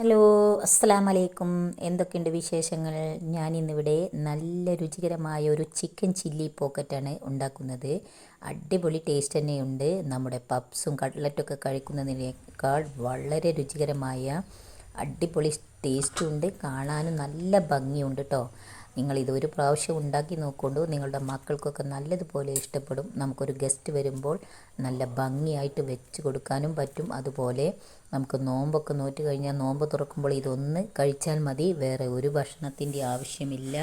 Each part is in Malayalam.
ഹലോ അസ്സാം വലൈക്കും എന്തൊക്കെയുണ്ട് വിശേഷങ്ങൾ? ഞാൻ ഇന്നിവിടെ നല്ല രുചികരമായ ഒരു ചിക്കൻ ചില്ലി പോക്കറ്റാണ് ഉണ്ടാക്കുന്നത്. അടിപൊളി ടേസ്റ്റ് തന്നെയുണ്ട്. നമ്മുടെ പപ്സും കട്ട്ലറ്റൊക്കെ കഴിക്കുന്നതിനേക്കാൾ വളരെ രുചികരമായ അടിപൊളി ടേസ്റ്റും ഉണ്ട് കാണാനും നല്ല ഭംഗിയുണ്ട് കേട്ടോ നിങ്ങൾ ഇതൊരു പ്രാവശ്യം ഉണ്ടാക്കി നോക്കൊണ്ടു നിങ്ങളുടെ മക്കൾക്കൊക്കെ നല്ലതുപോലെ ഇഷ്ടപ്പെടും. നമുക്കൊരു ഗസ്റ്റ് വരുമ്പോൾ നല്ല ഭംഗിയായിട്ട് വെച്ച് കൊടുക്കാനും പറ്റും. അതുപോലെ നമുക്ക് നോമ്പൊക്കെ നോറ്റ് കഴിഞ്ഞാൽ നോമ്പ് തുറക്കുമ്പോൾ ഇതൊന്ന് കഴിച്ചാൽ മതി. വേറെ ഒരു ഭക്ഷണത്തിന്റെ ആവശ്യമില്ല.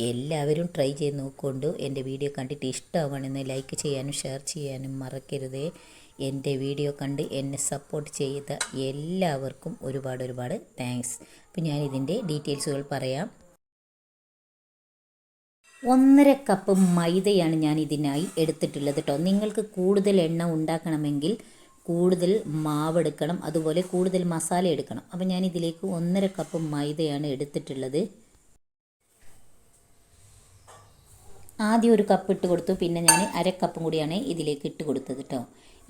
എല്ലാവരും ട്രൈ ചെയ്ത് നോക്കൊണ്ടു എന്റെ വീഡിയോ കണ്ടിട്ട് ഇഷ്ടമാവണമെന്ന് ലൈക്ക് ചെയ്യാനും ഷെയർ ചെയ്യാനും മറക്കരുതേ. എന്റെ വീഡിയോ കണ്ട് എന്നെ സപ്പോർട്ട് ചെയ്ത എല്ലാവർക്കും ഒരുപാട് ഒരുപാട് താങ്ക്സ് അപ്പോൾ ഞാനിതിന്റെ ഡീറ്റെയിൽസുകൾ പറയാം. ഒന്നര കപ്പ് മൈദയാണ് ഞാൻ ഇതിനായി എടുത്തിട്ടുള്ളത് കേട്ടോ. നിങ്ങൾക്ക് കൂടുതൽ എണ്ണ ഉണ്ടാക്കണമെങ്കിൽ കൂടുതൽ മാവ് എടുക്കണം അതുപോലെ കൂടുതൽ മസാല എടുക്കണം. അപ്പോൾ ഞാൻ ഇതിലേക്ക് ഒന്നര കപ്പ് മൈദയാണ് എടുത്തിട്ടുള്ളത്. ആദ്യം ഒരു കപ്പ് ഇട്ട് കൊടുത്തു പിന്നെ ഞാൻ അര കപ്പും കൂടിയാണ് ഇതിലേക്ക് ഇട്ട് കൊടുത്തത് കേട്ടോ.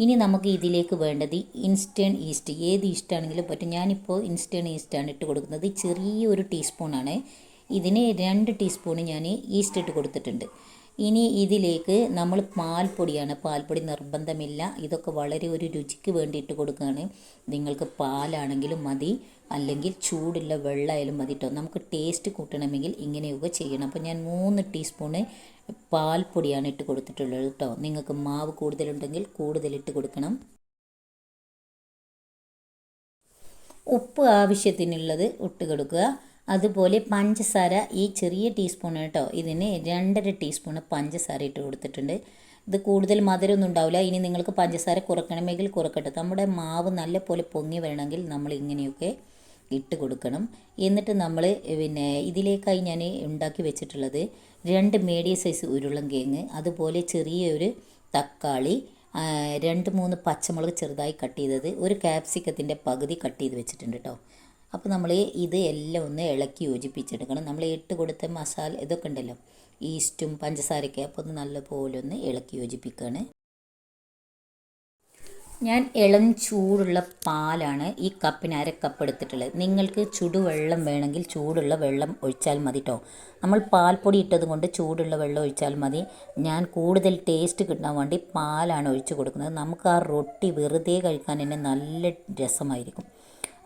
ഇനി നമുക്ക് ഇതിലേക്ക് വേണ്ടത് ഇൻസ്റ്റേൺ ഈസ്റ്റ്. ഏത് ഈസ്റ്റാണെങ്കിലും പറ്റും. ഞാനിപ്പോൾ ഇൻസ്റ്റേൺ ഈസ്റ്റാണ് ഇട്ട് കൊടുക്കുന്നത്. ചെറിയൊരു ടീസ്പൂണാണ്. ഇതിന് രണ്ട് ടീസ്പൂൺ ഞാൻ ഈസ്റ്റ് ഇട്ട് കൊടുത്തിട്ടുണ്ട്. ഇനി ഇതിലേക്ക് നമ്മൾ പാൽപ്പൊടിയാണ് പാൽപ്പൊടി നിർബന്ധമില്ല. ഇതൊക്കെ വളരെ ഒരു രുചിക്ക് വേണ്ടിയിട്ട് കൊടുക്കുകയാണ്. നിങ്ങൾക്ക് പാലാണെങ്കിലും മതി അല്ലെങ്കിൽ ചൂടുള്ള വെള്ളമായാലും മതി കേട്ടോ നമുക്ക് ടേസ്റ്റ് കൂട്ടണമെങ്കിൽ ഇങ്ങനെയൊക്കെ ചെയ്യണം. അപ്പോൾ ഞാൻ മൂന്ന് ടീസ്പൂണ് പാൽപ്പൊടിയാണ് ഇട്ട് കൊടുത്തിട്ടുള്ളത് കേട്ടോ നിങ്ങൾക്ക് മാവ് കൂടുതലുണ്ടെങ്കിൽ കൂടുതലിട്ട് കൊടുക്കണം. ഉപ്പ് ആവശ്യത്തിനുള്ളത് ഇട്ട് കൊടുക്കുക. അതുപോലെ പഞ്ചസാര ഈ ചെറിയ ടീസ്പൂൺ കേട്ടോ. ഇതിന് രണ്ടര ടീസ്പൂൺ പഞ്ചസാര ഇട്ട് കൊടുത്തിട്ടുണ്ട്. ഇത് കൂടുതൽ മധുരമൊന്നും ഉണ്ടാവില്ല. ഇനി നിങ്ങൾക്ക് പഞ്ചസാര കുറക്കണമെങ്കിൽ കുറക്കട്ടെ. നമ്മുടെ മാവ് നല്ല പോലെ പൊങ്ങി വരണമെങ്കിൽ നമ്മൾ ഇങ്ങനെയൊക്കെ ഇട്ട് കൊടുക്കണം. എന്നിട്ട് നമ്മൾ പിന്നെ ഇതിലേക്കായി ഞാൻ ഉണ്ടാക്കി വെച്ചിട്ടുള്ളത് രണ്ട് മീഡിയം സൈസ് ഉരുളൻ കേങ്ങ് അതുപോലെ ചെറിയൊരു തക്കാളി രണ്ട് മൂന്ന് പച്ചമുളക് ചെറുതായി കട്ട് ചെയ്തത് ഒരു ക്യാപ്സിക്കത്തിന്റെ പകുതി കട്ട് ചെയ്ത് വെച്ചിട്ടുണ്ട് കേട്ടോ. അപ്പോൾ നമ്മൾ ഇത് എല്ലാം ഒന്ന് ഇളക്കി യോജിപ്പിച്ചെടുക്കണം. നമ്മൾ ഇട്ട് കൊടുത്ത മസാല ഇതൊക്കെ ഉണ്ടല്ലോ ഈസ്റ്റും പഞ്ചസാരയൊക്കെ അപ്പോൾ ഒന്ന് നല്ലപോലെ ഒന്ന് ഇളക്കി യോജിപ്പിക്കുകയാണ് ഞാൻ ഇളം ചൂടുള്ള പാലാണ് ഈ കപ്പിന് അര കപ്പ് എടുത്തിട്ടുള്ളത്. നിങ്ങൾക്ക് ചുടുവെള്ളം വേണമെങ്കിൽ ചൂടുള്ള വെള്ളം ഒഴിച്ചാൽ മതി കേട്ടോ നമ്മൾ പാൽപ്പൊടി ഇട്ടത് കൊണ്ട് ചൂടുള്ള വെള്ളം ഒഴിച്ചാൽ മതി. ഞാൻ കൂടുതൽ ടേസ്റ്റ് കിട്ടാൻ വേണ്ടി പാലാണ് ഒഴിച്ചു കൊടുക്കുന്നത്. നമുക്ക് ആ റൊട്ടി വെറുതെ കഴിക്കാൻ തന്നെ നല്ല രസമായിരിക്കും.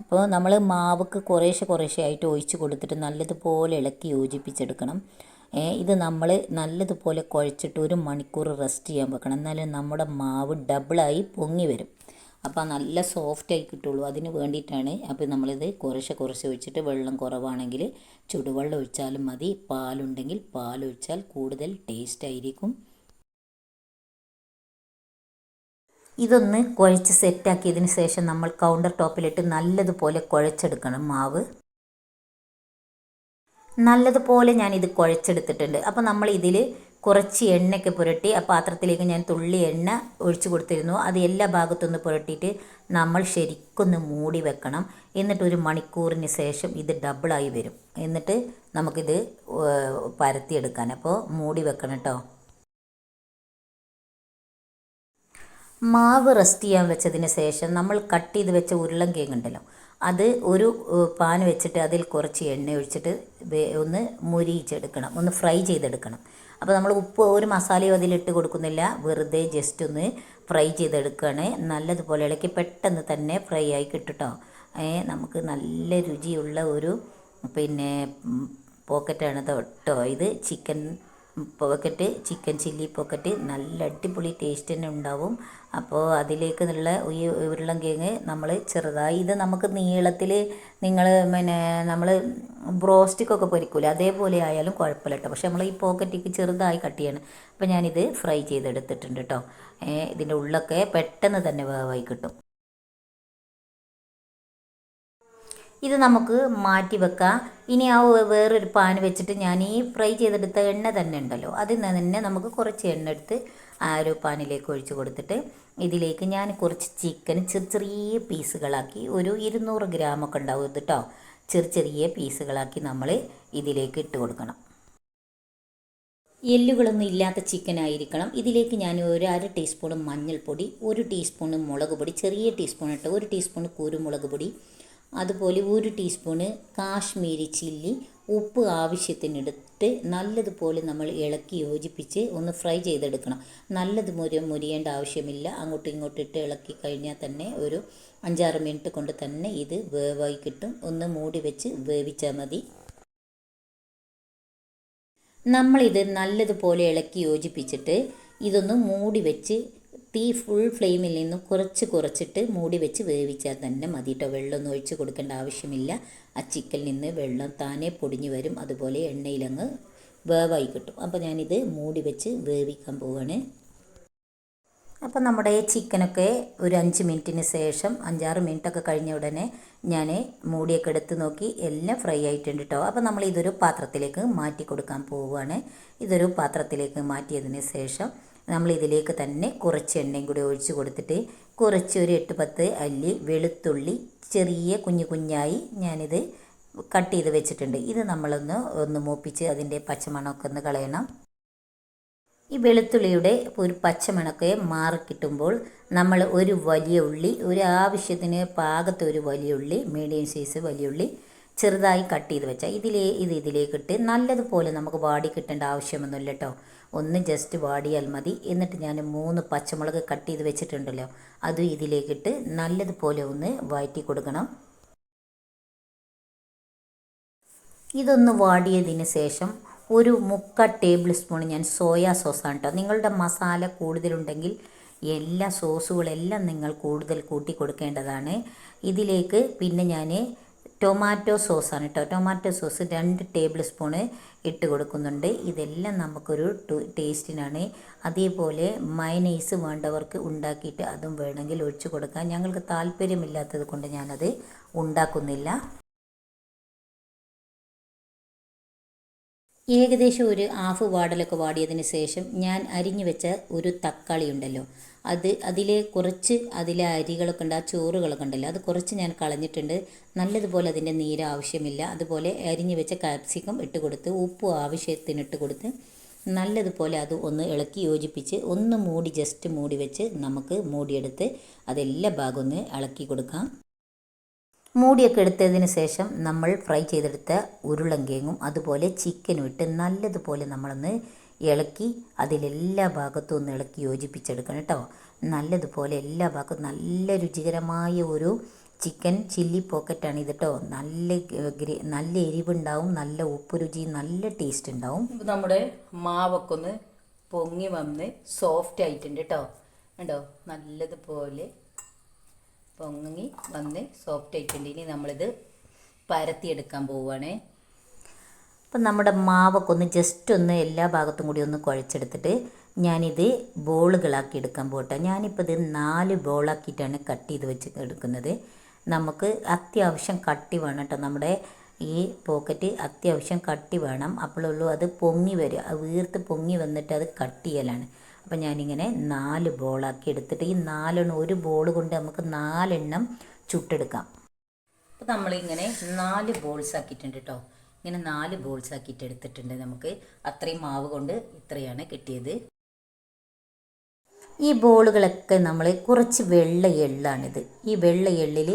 അപ്പോൾ നമ്മൾ മാവക്ക് കുറേശ്ശെ കുറേശ്ശെ ആയിട്ട് ഒഴിച്ച് കൊടുത്തിട്ട് നല്ലതുപോലെ ഇളക്കി യോജിപ്പിച്ചെടുക്കണം. ഇത് നമ്മൾ നല്ലതുപോലെ കുഴച്ചിട്ട് ഒരു മണിക്കൂർ റെസ്റ്റ് ചെയ്യാൻ വെക്കണം. എന്നാലും നമ്മുടെ മാവ് ഡബിളായി പൊങ്ങി വരും. അപ്പോൾ നല്ല സോഫ്റ്റായി കിട്ടുള്ളൂ. അതിന് വേണ്ടിയിട്ടാണ് അപ്പോൾ നമ്മളിത് കുറേശ്ശെ കുറച്ച് ഒഴിച്ചിട്ട് വെള്ളം കുറവാണെങ്കിൽ ചുടുവെള്ളം ഒഴിച്ചാലും മതി. പാലുണ്ടെങ്കിൽ പാലൊഴിച്ചാൽ കൂടുതൽ ടേസ്റ്റ് ആയിരിക്കും. ഇതൊന്ന് കുഴച്ച് സെറ്റാക്കിയതിന് ശേഷം നമ്മൾ കൗണ്ടർ ടോപ്പിലിട്ട് നല്ലതുപോലെ കുഴച്ചെടുക്കണം മാവ്. നല്ലതുപോലെ ഞാൻ ഇത് കുഴച്ചെടുത്തിട്ടുണ്ട്. അപ്പോൾ നമ്മൾ ഇതിൽ കുറച്ച് എണ്ണയൊക്കെ പുരട്ടി ആ പാത്രത്തിലേക്ക് ഞാൻ തുള്ളി എണ്ണ ഒഴിച്ചു കൊടുത്തിരുന്നു. അത് എല്ലാ ഭാഗത്തുനിന്ന് പുരട്ടിയിട്ട് നമ്മൾ ശരിക്കൊന്ന് മൂടി വെക്കണം. എന്നിട്ട് ഒരു മണിക്കൂറിന് ശേഷം ഇത് ഡബിളായി വരും. എന്നിട്ട് നമുക്കിത് പരത്തിയെടുക്കാൻ. അപ്പോൾ മൂടി വെക്കണം കേട്ടോ മാവ് റെസ്റ്റ് ചെയ്യാൻ വെച്ചതിന് ശേഷം നമ്മൾ കട്ട് ചെയ്ത് വെച്ച ഉരുളൻ കേങ്ങുണ്ടല്ലോ അത് ഒരു പാൻ വെച്ചിട്ട് അതിൽ കുറച്ച് എണ്ണ ഒഴിച്ചിട്ട് ഒന്ന് മുരിയിച്ചെടുക്കണം ഒന്ന് ഫ്രൈ ചെയ്തെടുക്കണം. അപ്പോൾ നമ്മൾ ഉപ്പ് ഒരു മസാലയും അതിലിട്ട് കൊടുക്കുന്നില്ല വെറുതെ ജസ്റ്റ് ഒന്ന് ഫ്രൈ ചെയ്തെടുക്കുകയാണ്. നല്ലതുപോലെ ഇളക്കി പെട്ടെന്ന് തന്നെ ഫ്രൈ ആയി കിട്ടുട്ടോ. നമുക്ക് നല്ല രുചിയുള്ള ഒരു പിന്നെ പോക്കറ്റാണ് കേട്ടോ ഇത് chicken pocket chicken chilli pocket നല്ല അടിപൊളി ടേസ്റ്റ് തന്നെ ഉണ്ടാവും. അപ്പോൾ അതിലേക്ക് ഉള്ള ഈ ഉരുളൻകിഴങ്ങ് നമ്മൾ ചെറുതായി ഇത് നമുക്ക് നീളത്തിൽ നിങ്ങൾ പിന്നെ നമ്മൾ ബ്രോസ്റ്റിക്കൊക്കെ പൊരിക്കൂല? അതേപോലെ ആയാലും കുഴപ്പമില്ല കേട്ടോ പക്ഷെ നമ്മൾ ഈ പോക്കറ്റിക്ക് ചെറുതായി കട്ട് ചെയ്യണം. അപ്പോൾ ഞാനിത് ഫ്രൈ ചെയ്തെടുത്തിട്ടുണ്ട് കേട്ടോ ഇതിന്റെ ഉള്ളൊക്കെ പെട്ടെന്ന് തന്നെ വേവായി കിട്ടും. ഇത് നമുക്ക് മാറ്റി വെക്കാം. ഇനി ആ വേറൊരു പാൻ വെച്ചിട്ട് ഞാൻ ഈ ഫ്രൈ ചെയ്തെടുത്ത എണ്ണ തന്നെ ഉണ്ടല്ലോ. അതിൽ നിന്ന് തന്നെ നമുക്ക് കുറച്ച് എണ്ണ എടുത്ത് ആ ഒരു പാനിലേക്ക് ഒഴിച്ച് കൊടുത്തിട്ട് ഇതിലേക്ക് ഞാൻ കുറച്ച് ചിക്കൻ ചെറിയ ചെറിയ പീസുകളാക്കി ഒരു ഇരുന്നൂറ് ഗ്രാമൊക്കെ ഉണ്ടാവും കേട്ടോ ചെറിയ ചെറിയ പീസുകളാക്കി നമ്മൾ ഇതിലേക്ക് ഇട്ട് കൊടുക്കണം. എല്ലുകളൊന്നും ഇല്ലാത്ത ചിക്കൻ ആയിരിക്കണം. ഇതിലേക്ക് ഞാൻ ഒരു അര ടീസ്പൂൺ മഞ്ഞൾപ്പൊടി ഒരു ടീസ്പൂൺ മുളക് പൊടി ചെറിയ ടീസ്പൂൺ ഇട്ട് ഒരു ടീസ്പൂൺ കുരുമുളക് പൊടി അതുപോലെ ഒരു ടീസ്പൂണ് കാശ്മീരി ചില്ലി ഉപ്പ് ആവശ്യത്തിനെടുത്ത് നല്ലതുപോലെ നമ്മൾ ഇളക്കി യോജിപ്പിച്ച് ഒന്ന് ഫ്രൈ ചെയ്തെടുക്കണം. നല്ലത് മുരി മുരിയേണ്ട ആവശ്യമില്ല. അങ്ങോട്ടും ഇങ്ങോട്ടും ഇട്ട് ഇളക്കി കഴിഞ്ഞാൽ തന്നെ ഒരു അഞ്ചാറ് മിനിറ്റ് കൊണ്ട് തന്നെ ഇത് വേവായി കിട്ടും. ഒന്ന് മൂടി വെച്ച് വേവിച്ചാൽ മതി. നമ്മളിത് നല്ലതുപോലെ ഇളക്കി യോജിപ്പിച്ചിട്ട് ഇതൊന്ന് മൂടി വെച്ച് തീ ഫുൾ ഫ്ലെയിമിൽ നിന്ന് കുറച്ച് കുറച്ചിട്ട് മൂടി വെച്ച് വേവിച്ചാൽ തന്നെ മതി കേട്ടോ വെള്ളമൊന്നും ഒഴിച്ച് കൊടുക്കേണ്ട ആവശ്യമില്ല. ആ ചിക്കനിൽ നിന്ന് വെള്ളം താനെ പൊടിഞ്ഞു വരും. അതുപോലെ എണ്ണയിലങ്ങ് വേവായി കിട്ടും. അപ്പോൾ ഞാനിത് മൂടി വെച്ച് വേവിക്കാൻ പോവാണ്. അപ്പോൾ നമ്മുടെ ചിക്കനൊക്കെ ഒരു അഞ്ച് മിനിറ്റിന് ശേഷം അഞ്ചാറ് മിനിറ്റൊക്കെ കഴിഞ്ഞ ഉടനെ ഞാൻ മൂടിയൊക്കെ എടുത്ത് നോക്കി എല്ലാം ഫ്രൈ ആയിട്ടുണ്ട് കേട്ടോ അപ്പോൾ നമ്മൾ ഇതൊരു പാത്രത്തിലേക്ക് മാറ്റി കൊടുക്കാൻ പോവുകയാണ് ഇതൊരു പാത്രത്തിലേക്ക് മാറ്റിയതിന് ശേഷം നമ്മൾ ഇതിലേക്ക് തന്നെ കുറച്ച് എണ്ണയും കൂടി ഒഴിച്ച് കൊടുത്തിട്ട് കുറച്ച് ഒരു എട്ട് പത്ത് അല്ലി വെളുത്തുള്ളി ചെറിയ കുഞ്ഞു കുഞ്ഞായി ഞാനിത് കട്ട് ചെയ്ത് വെച്ചിട്ടുണ്ട്. ഇത് നമ്മളൊന്ന് ഒന്ന് മൂപ്പിച്ച് അതിന്റെ പച്ചമണമൊക്കെ ഒന്ന് കളയണം. ഈ വെളുത്തുള്ളിയുടെ ഒരു പച്ചമണക്കെ മാറി കിട്ടുമ്പോൾ നമ്മൾ ഒരു വലിയ ഉള്ളി ഒരു ആവശ്യത്തിന് പാകത്തെ ഒരു വലിയ ഉള്ളി മീഡിയം സൈസ് വലിയ ഉള്ളി ചെറുതായി കട്ട് ചെയ്ത് വെച്ചാൽ ഇതിലേ ഇത് ഇതിലേക്കിട്ട് നല്ലതുപോലെ നമുക്ക് വാടി കിട്ടേണ്ട ആവശ്യമൊന്നുമില്ല കേട്ടോ ഒന്ന് ജസ്റ്റ് വാടിയാൽ മതി. എന്നിട്ട് ഞാൻ മൂന്ന് പച്ചമുളക് കട്ട് ചെയ്ത് വെച്ചിട്ടുണ്ടല്ലോ അതും ഇതിലേക്കിട്ട് നല്ലതുപോലെ ഒന്ന് വഴറ്റി കൊടുക്കണം. ഇതൊന്ന് വാടിയതിന് ശേഷം ഒരു മുക്ക ടേബിൾ സ്പൂൺ ഞാൻ സോയാ സോസാണ് കേട്ടോ നിങ്ങളുടെ മസാല കൂടുതലുണ്ടെങ്കിൽ എല്ലാ സോസുകളെല്ലാം നിങ്ങൾ കൂടുതൽ കൂട്ടി കൊടുക്കേണ്ടതാണ്. ഇതിലേക്ക് പിന്നെ ഞാൻ ടൊമാറ്റോ സോസാണ് കേട്ടോ. ടൊമാറ്റോ സോസ് രണ്ട് ടേബിൾ സ്പൂണ് ഇട്ട് കൊടുക്കുന്നുണ്ട്. ഇതെല്ലാം നമുക്കൊരു ടേസ്റ്റിനാണ്. അതേപോലെ മയനൈസ് വേണ്ടവർക്ക് ഉണ്ടാക്കിയിട്ട് അതും വേണമെങ്കിൽ ഒഴിച്ചു കൊടുക്കാം. ഞങ്ങൾക്ക് താല്പര്യമില്ലാത്തത് കൊണ്ട് ഞാനത് ഉണ്ടാക്കുന്നില്ല. ഏകദേശം ഒരു ഹാഫ് വാടലൊക്കെ വാടിയതിന് ശേഷം ഞാൻ അരിഞ്ഞു വെച്ച ഒരു തക്കാളി ഉണ്ടല്ലോ അത് അതിൽ കുറച്ച് അതിലെ അരികളൊക്കെ ഉണ്ട് ആ ചോറുകളൊക്കെ ഉണ്ടല്ലോ അത് കുറച്ച് ഞാൻ കളഞ്ഞിട്ടുണ്ട്. നല്ലതുപോലെ അതിന്റെ നീര് ആവശ്യമില്ല. അതുപോലെ അരിഞ്ഞു വെച്ച കാപ്സിക്കം ഇട്ട് കൊടുത്ത് ഉപ്പ് ആവശ്യത്തിന് ഇട്ട് കൊടുത്ത് നല്ലതുപോലെ അത് ഒന്ന് ഇളക്കി യോജിപ്പിച്ച് ഒന്ന് മൂടി ജസ്റ്റ് മൂടി വെച്ച് നമുക്ക് മൂടിയെടുത്ത് അതെല്ലാ ഭാഗം ഒന്ന് ഇളക്കി കൊടുക്കാം. മൂടിയൊക്കെ എടുത്തതിന് ശേഷം നമ്മൾ ഫ്രൈ ചെയ്തെടുത്ത ഉരുളങ്കിഴങ്ങും അതുപോലെ ചിക്കനും ഇട്ട് നല്ലതുപോലെ നമ്മളൊന്ന് ഇളക്കി അതിലെല്ലാ ഭാഗത്തും ഒന്ന് ഇളക്കി യോജിപ്പിച്ചെടുക്കണം കേട്ടോ. നല്ലതുപോലെ എല്ലാ ഭാഗത്തും നല്ല രുചികരമായ ഒരു ചിക്കൻ ചില്ലി പോക്കറ്റാണ് ഇത് കേട്ടോ. നല്ല നല്ല എരിവുണ്ടാവും നല്ല ഉപ്പ് രുചി നല്ല ടേസ്റ്റ് ഉണ്ടാവും. നമ്മുടെ മാവൊക്കെ ഒന്ന് പൊങ്ങി വന്ന് സോഫ്റ്റ് ആയിട്ടുണ്ട് കേട്ടോ. കണ്ടോ? നല്ലതുപോലെ പൊങ്ങി വന്ന് സോഫ്റ്റ് ആയിട്ടുണ്ട്. ഇനി നമ്മളിത് പരത്തിയെടുക്കാൻ പോവുകയാണേ. അപ്പം നമ്മുടെ മാവൊക്കെ ഒന്ന് ജസ്റ്റ് ഒന്ന് എല്ലാ ഭാഗത്തും കൂടി ഒന്ന് കുഴച്ചെടുത്തിട്ട് ഞാനിത് ബോളുകളാക്കി എടുക്കാൻ പോട്ടെ. ഞാനിപ്പോൾ ഇത് നാല് ബോളാക്കിയിട്ടാണ് കട്ട് ചെയ്ത് വെച്ച് എടുക്കുന്നത്. നമുക്ക് അത്യാവശ്യം കട്ടി വേണം കേട്ടോ നമ്മുടെ ഈ പോക്കറ്റ് അത്യാവശ്യം കട്ടി വേണം. അപ്പോഴുള്ളൂ അത് പൊങ്ങി വരും അത് വീർത്ത് പൊങ്ങി വന്നിട്ട് അത് കട്ട് ചെയ്യലാണ്. അപ്പം ഞാനിങ്ങനെ നാല് ബോളാക്കി എടുത്തിട്ട് ഈ നാലെണ്ണം ഒരു ബോൾ കൊണ്ട് നമുക്ക് നാലെണ്ണം ചുട്ടെടുക്കാം. അപ്പോൾ നമ്മളിങ്ങനെ നാല് ബോൾസ് ആക്കിയിട്ടുണ്ട് കേട്ടോ ഇങ്ങനെ നാല് ബോൾസ് ആക്കിയിട്ട് എടുത്തിട്ടുണ്ട് നമുക്ക്. അത്രയും മാവ് കൊണ്ട് ഇത്രയാണ് കിട്ടിയത്. ഈ ബോളുകളൊക്കെ നമ്മൾ കുറച്ച് വെള്ള എള്ളാണിത്. ഈ വെള്ള എള്ളിൽ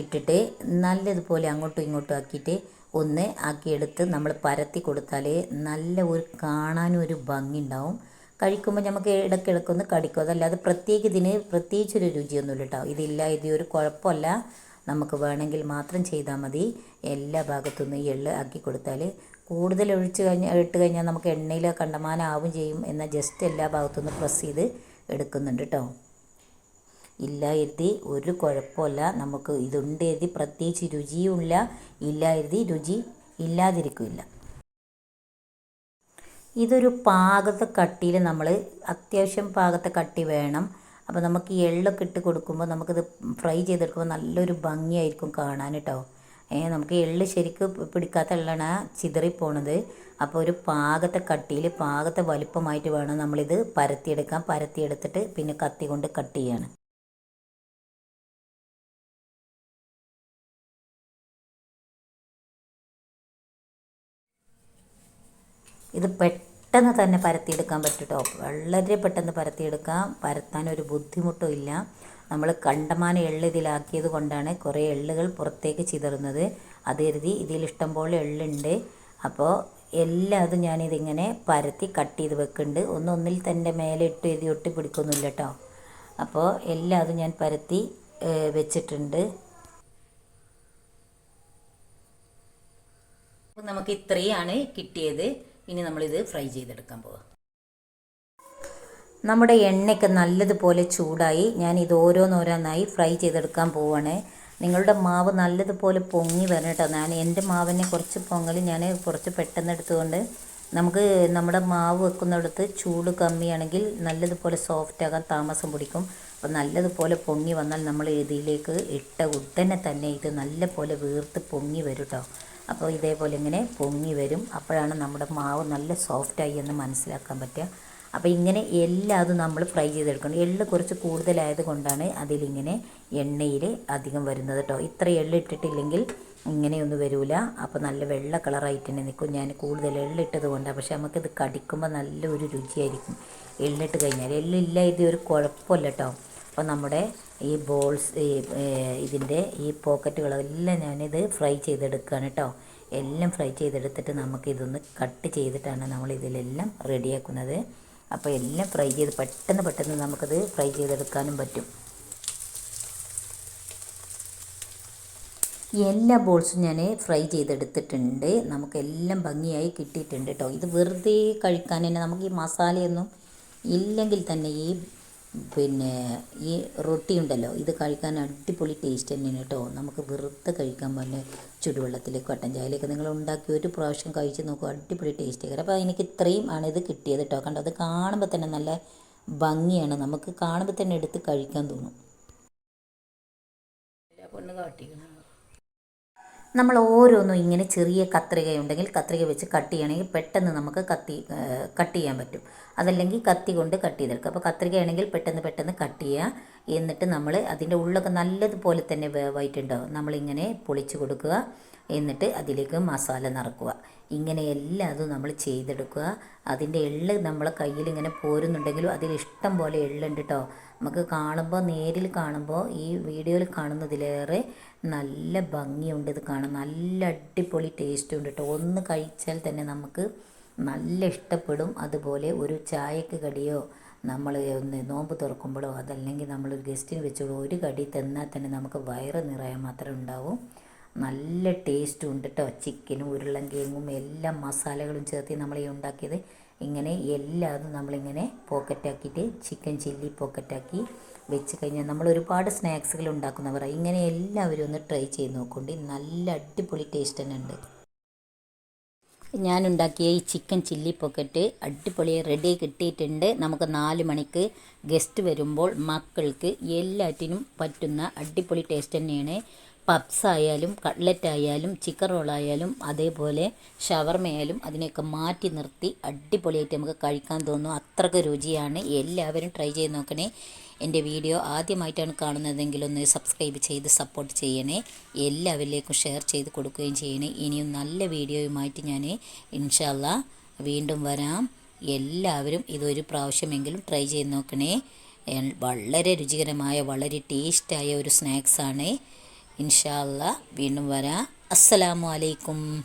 ഇട്ടിട്ട് നല്ലതുപോലെ അങ്ങോട്ടും ഇങ്ങോട്ടും ആക്കിയിട്ട് ഒന്ന് ആക്കിയെടുത്ത് നമ്മൾ പരത്തി കൊടുത്താൽ നല്ല ഒരു കാണാനും ഒരു ഭംഗി ഉണ്ടാവും. കഴിക്കുമ്പോൾ നമുക്ക് ഇടയ്ക്കിടയ്ക്കൊന്ന് കടിക്കും. അതല്ലാതെ പ്രത്യേക ഇതിന് പ്രത്യേകിച്ചൊരു രുചിയൊന്നുമില്ല കേട്ടോ ഇതില്ല ഇത് ഒരു കുഴപ്പമല്ല. നമുക്ക് വേണമെങ്കിൽ മാത്രം ചെയ്താൽ മതി. എല്ലാ ഭാഗത്തുനിന്നും ഈ എള്ള് ആക്കി കൊടുത്താൽ കൂടുതൽ ഒഴിച്ച് കഴിഞ്ഞാൽ ഇട്ട് കഴിഞ്ഞാൽ നമുക്ക് എണ്ണയിൽ കണ്ടമാനാവും ചെയ്യും എന്നാൽ ജസ്റ്റ് എല്ലാ ഭാഗത്തുനിന്നും പ്രസ് ചെയ്ത് എടുക്കുന്നുണ്ട് കേട്ടോ ഇല്ല എഴുതി ഒരു കുഴപ്പമില്ല. നമുക്ക് ഇതുണ്ട് എഴുതി പ്രത്യേകിച്ച് രുചിയുമില്ല. ഇല്ല എഴുതി രുചി ഇല്ലാതിരിക്കില്ല ഇതൊരു പാകത്തെ കട്ടിയിൽ നമ്മൾ അത്യാവശ്യം പാകത്തെ കട്ടി വേണം. അപ്പോൾ നമുക്ക് ഈ എള്ളൊക്കെ ഇട്ട് കൊടുക്കുമ്പോൾ നമുക്കിത് ഫ്രൈ ചെയ്തെടുക്കുമ്പോൾ നല്ലൊരു ഭംഗിയായിരിക്കും കാണാൻ കേട്ടോ ഏ നമുക്ക് എള്ള് ശരിക്ക് പിടിക്കാത്ത എള്ളാണ് ചിതറിപ്പോണത് അപ്പോൾ ഒരു പാകത്തെ കട്ടിയിൽ പാകത്തെ വലുപ്പമായിട്ട് വേണം നമ്മളിത് പരത്തിയെടുക്കാൻ. പരത്തിയെടുത്തിട്ട് പിന്നെ കത്തി കൊണ്ട് കട്ട് ചെയ്യാണ്. ഇത് പെട്ടെന്ന് തന്നെ പരത്തിയെടുക്കാൻ പറ്റും കേട്ടോ വളരെ പെട്ടെന്ന് പരത്തിയെടുക്കാം. പരത്താൻ ഒരു ബുദ്ധിമുട്ടും ഇല്ല. നമ്മൾ കണ്ടമാനം എള്ള് ഇതിലാക്കിയത് കൊണ്ടാണ് കുറേ എള്ളുകൾ പുറത്തേക്ക് ചിതറുന്നത്. അത് കരുതി ഇതിലിഷ്ടം പോലെ എള്ളുണ്ട്. അപ്പോൾ എല്ലാം എല്ലാതും ഞാനിതിങ്ങനെ പരത്തി കട്ട് ചെയ്ത് വെക്കുന്നുണ്ട്. ഒന്നൊന്നിൽ തന്നെ മേലെ ഇട്ട് എഴുതി ഒട്ടി പിടിക്കൊന്നുമില്ല കേട്ടോ. അപ്പോൾ എല്ലാതും ഞാൻ പരത്തി വെച്ചിട്ടുണ്ട്. നമുക്ക് ഇത്രയാണ് കിട്ടിയത്. ഇനി നമ്മളിത് ഫ്രൈ ചെയ്തെടുക്കാൻ പോവാം. നമ്മുടെ എണ്ണയൊക്കെ നല്ലതുപോലെ ചൂടായി ഞാൻ ഇത് ഓരോന്നോരോന്നായി ഫ്രൈ ചെയ്തെടുക്കാൻ പോവാണ്. നിങ്ങളുടെ മാവ് നല്ലതുപോലെ പൊങ്ങി വരണം കേട്ടോ. ഞാൻ എന്റെ മാവിനെ കുറച്ച് പൊങ്ങൽ ഞാൻ കുറച്ച് പെട്ടെന്ന് എടുത്തുകൊണ്ട് നമുക്ക് നമ്മുടെ മാവ് വെക്കുന്നിടത്ത് ചൂട് കമ്മിയാണെങ്കിൽ നല്ലതുപോലെ സോഫ്റ്റ് ആകാൻ താമസം പിടിക്കും. അപ്പോൾ നല്ലതുപോലെ പൊങ്ങി വന്നാൽ നമ്മൾ ഇതിലേക്ക് ഇട്ട ഉടനെ തന്നെ ഇത് നല്ലപോലെ വീർത്ത് പൊങ്ങി വരും കേട്ടോ. അപ്പോൾ ഇതേപോലെ ഇങ്ങനെ പൊങ്ങി വരും. അപ്പോഴാണ് നമ്മുടെ മാവ് നല്ല സോഫ്റ്റായി എന്ന് മനസ്സിലാക്കാൻ പറ്റുക. അപ്പോൾ ഇങ്ങനെ എല്ലാതും നമ്മൾ ഫ്രൈ ചെയ്തെടുക്കണം. എള്ള് കുറച്ച് കൂടുതലായത് കൊണ്ടാണ് അതിലിങ്ങനെ എണ്ണയിൽ അധികം വരുന്നത് കേട്ടോ. ഇത്ര എള്ള് ഇട്ടിട്ടില്ലെങ്കിൽ ഇങ്ങനെയൊന്നും വരില്ല അപ്പോൾ നല്ല വെള്ള കളറായിട്ട് തന്നെ നിൽക്കും. ഞാൻ കൂടുതൽ എള്ളിട്ടത് കൊണ്ടാണ്. പക്ഷേ നമുക്കിത് കടിക്കുമ്പോൾ നല്ലൊരു രുചിയായിരിക്കും. എള്ളിട്ട് കഴിഞ്ഞാൽ. എള്ളില്ല ഇത് ഒരു കുഴപ്പമില്ല കേട്ടോ. അപ്പോൾ നമ്മുടെ ഈ ബോൾസ് ഈ ഇതിന്റെ ഈ പോക്കറ്റുകളെല്ലാം ഞാനിത് ഫ്രൈ ചെയ്തെടുക്കുകയാണ് കേട്ടോ. എല്ലാം ഫ്രൈ ചെയ്തെടുത്തിട്ട് നമുക്കിതൊന്ന് കട്ട് ചെയ്തിട്ടാണ് നമ്മൾ ഇതിലെല്ലാം റെഡിയാക്കുന്നത്. അപ്പോൾ എല്ലാം ഫ്രൈ ചെയ്ത് പെട്ടെന്ന് പെട്ടെന്ന് നമുക്കത് ഫ്രൈ ചെയ്തെടുക്കാനും പറ്റും. എല്ലാ ബോൾസും ഞാൻ ഫ്രൈ ചെയ്തെടുത്തിട്ടുണ്ട്. നമുക്കെല്ലാം ഭംഗിയായി കിട്ടിയിട്ടുണ്ട് കേട്ടോ. ഇത് വെറുതെ കഴിക്കാൻ തന്നെ നമുക്ക് ഈ മസാലയൊന്നും ഇല്ലെങ്കിൽ തന്നെ ഈ പിന്നെ ഈ റൊട്ടി ഉണ്ടല്ലോ ഇത് കഴിക്കാൻ അടിപൊളി ടേസ്റ്റ് തന്നെയാണ് കേട്ടോ. നമുക്ക് വെറുതെ കഴിക്കാൻ പറ്റുന്ന ചുടുവെള്ളത്തിൽ കട്ടൻ ചായയിലേക്ക് നിങ്ങൾ ഉണ്ടാക്കി ഒരു പ്രാവശ്യം കഴിച്ച് നോക്കുക അടിപൊളി ടേസ്റ്റ് ആയിരിക്കും അപ്പോൾ എനിക്ക് ഇത്രയും ആണ് ഇത് കിട്ടിയത് കേട്ടോ. കണ്ടോ അത് കാണുമ്പോൾ തന്നെ നല്ല ഭംഗിയാണ്. നമുക്ക് കാണുമ്പോൾ തന്നെ എടുത്ത് കഴിക്കാൻ തോന്നും. പൊണ്ണ് കാട്ടിക്കണം നമ്മൾ ഓരോന്നും ഇങ്ങനെ ചെറിയ കത്രിക ഉണ്ടെങ്കിൽ കത്രിക വെച്ച് കട്ട് ചെയ്യണമെങ്കിൽ പെട്ടെന്ന് നമുക്ക് കത്തി കട്ട് ചെയ്യാൻ പറ്റും. അതല്ലെങ്കിൽ കത്തി കൊണ്ട് കട്ട് ചെയ്തെടുക്കുക. അപ്പോൾ കത്രികയാണെങ്കിൽ പെട്ടെന്ന് പെട്ടെന്ന് കട്ട് ചെയ്യുക. എന്നിട്ട് നമ്മൾ അതിന്റെ ഉള്ളൊക്കെ നല്ലതുപോലെ തന്നെ വേവായിട്ടുണ്ടാവും. നമ്മളിങ്ങനെ പൊളിച്ച് കൊടുക്കുക. എന്നിട്ട് അതിലേക്ക് മസാല നിറക്കുക. ഇങ്ങനെ എല്ലാതും നമ്മൾ ചെയ്തെടുക്കുക. അതിന്റെ എള്ള് നമ്മളെ കയ്യിൽ ഇങ്ങനെ പോരുന്നുണ്ടെങ്കിലും അതിൽ ഇഷ്ടം പോലെ എള്ളുണ്ട് കേട്ടോ നമുക്ക് കാണുമ്പോൾ നേരിൽ കാണുമ്പോൾ ഈ വീഡിയോയിൽ കാണുന്നതിലേറെ നല്ല ഭംഗിയുണ്ട് ഇത് കാണാൻ. നല്ല അടിപൊളി ടേസ്റ്റും ഉണ്ട് കേട്ടോ ഒന്ന് കഴിച്ചാൽ തന്നെ നമുക്ക് നല്ല ഇഷ്ടപ്പെടും. അതുപോലെ ഒരു ചായക്ക് കടിയോ നമ്മൾ ഒന്ന് നോമ്പ് തുറക്കുമ്പോഴോ അതല്ലെങ്കിൽ നമ്മൾ ഒരു ഗസ്റ്റിന് വെച്ചോളൂ ഒരു കടി തന്നാൽ തന്നെ നമുക്ക് വയറ് നിറയാൻ മാത്രമേ ഉണ്ടാവും. നല്ല ടേസ്റ്റും ഉണ്ട് കേട്ടോ ചിക്കനും ഉരുളൻ ഉരുളങ്കിഴങ്ങും എല്ലാ മസാലകളും ചേർത്ത് നമ്മൾ ഈ ഉണ്ടാക്കിയത് ഇങ്ങനെ എല്ലാതും നമ്മളിങ്ങനെ പോക്കറ്റാക്കിയിട്ട് ചിക്കൻ ചില്ലി പോക്കറ്റാക്കി വെച്ച് കഴിഞ്ഞാൽ നമ്മൾ ഒരുപാട് സ്നാക്സുകൾ ഉണ്ടാക്കുന്നവർ ഇങ്ങനെ എല്ലാവരും ഒന്ന് ട്രൈ ചെയ്ത് നോക്കൊണ്ട് നല്ല അടിപൊളി ടേസ്റ്റ് തന്നെ ഉണ്ട്. ഞാനുണ്ടാക്കിയ ഈ ചിക്കൻ ചില്ലി പോക്കറ്റ് അടിപൊളി റെഡി കിട്ടിയിട്ടുണ്ട്. നമുക്ക് നാല് മണിക്ക് ഗസ്റ്റ് വരുമ്പോൾ മക്കൾക്ക് എല്ലാറ്റിനും പറ്റുന്ന അടിപൊളി ടേസ്റ്റ് തന്നെയാണ്. പപ്സ് ആയാലും കട്ട്ലറ്റ് ആയാലും ചിക്കൻ റോളായാലും അതേപോലെ ഷവർമയായാലും അതിനെയൊക്കെ മാറ്റി നിർത്തി അടിപൊളിയായിട്ട് നമുക്ക് കഴിക്കാൻ തോന്നും അത്രയ്ക്ക് രുചിയാണ്. എല്ലാവരും ട്രൈ ചെയ്ത് നോക്കണേ. എന്റെ വീഡിയോ ആദ്യമായിട്ടാണ് കാണുന്നതെങ്കിൽ ഒന്ന് സബ്സ്ക്രൈബ് ചെയ്ത് സപ്പോർട്ട് ചെയ്യണേ. എല്ലാവരിലേക്കും ഷെയർ ചെയ്ത് കൊടുക്കുകയും ചെയ്യണേ. ഇനിയും നല്ല വീഡിയോയുമായിട്ട് ഞാൻ ഇൻഷാല്ല വീണ്ടും വരാം. എല്ലാവരും ഇതൊരു പ്രാവശ്യമെങ്കിലും ട്രൈ ചെയ്ത് നോക്കണേ. വളരെ രുചികരമായ വളരെ ടേസ്റ്റായ ഒരു സ്നാക്സാണ്. ഇൻഷാല്ല വീണ്ടും വരാം. അസ്സലാമു അലൈക്കും.